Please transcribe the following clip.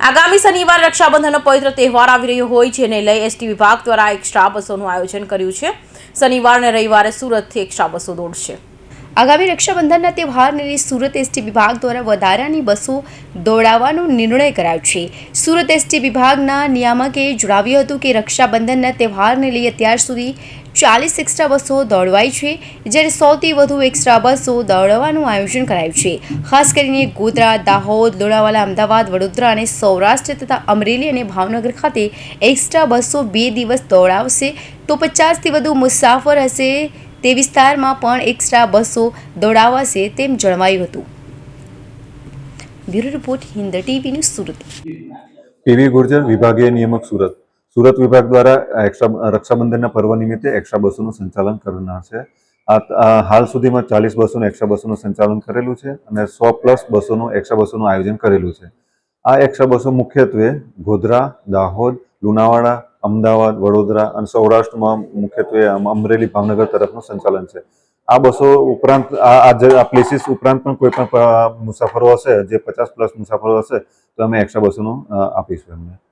આગામી શનિવાર રક્ષાબંધનનો પવિત્ર તહેવાર આવી રહ્યો હોય જેને લઈ એસટી વિભાગ દ્વારા એક્સ્ટ્રા બસોનું આયોજન કર્યું છે. શનિવાર અને રવિવારે સુરતથી એક્સ્ટ્રા બસો દોડશે. આગામી રક્ષાબંધનના તહેવારને લઈ સુરત એસટી વિભાગ દ્વારા વધારાની બસો દોડાવવાનો નિર્ણય કરાયો છે. સુરત એસટી વિભાગના નિયામકે જણાવ્યું હતું કે રક્ષાબંધનના તહેવારને લઈ અત્યાર સુધી ચાલીસ એક્સ્ટ્રા બસો દોડવાઈ છે, જ્યારે સૌથી વધુ એક્સ્ટ્રા બસો દોડવાનું આયોજન કરાયું છે. ખાસ કરીને ગોધરા, દાહોદ લોણાવાલા અમદાવાદ, વડોદરા અને સૌરાષ્ટ્ર તથા અમરેલી અને ભાવનગર ખાતે એક્સ્ટ્રા બસો બે દિવસ દોડાવશે. તો પચાસથી વધુ મુસાફર હશે તે વિસ્તારમાં પણ એક્સ્ટ્રા બસો દોડાવાશે તેમ જણાવાયું હતું. Bureau report Hind TV news Surat. PV Gurjar, વિભાગીય નિયામક સુરત. સુરત વિભાગ દ્વારા એક્સ્ટ્રા રક્ષાબંધનના પર્વ નિમિત્તે એક્સ્ટ્રા બસોનું સંચાલન કરનાર છે. આ હાલ સુધીમાં ચાલીસ બસોનું એક્સ્ટ્રા બસોનું સંચાલન કરેલું છે અને સો પ્લસ બસોનું એક્સ્ટ્રા બસોનું આયોજન કરેલું છે. આ એક્સ્ટ્રા બસો મુખ્યત્વે ગોધરા, દાહોદ, લુણાવાડા, અમદાવાદ, વડોદરા અને સૌરાષ્ટ્રમાં મુખ્યત્વે અમ- અમરેલી, ભાવનગર તરફનું સંચાલન છે. આ બસો ઉપરાંત, આ પ્લેસીસ ઉપરાંત પણ કોઈ પણ મુસાફરો હશે, જે પચાસ પ્લસ મુસાફરો હશે, તો અમે એક્સ્ટ્રા બસોનું આપીશું એમને.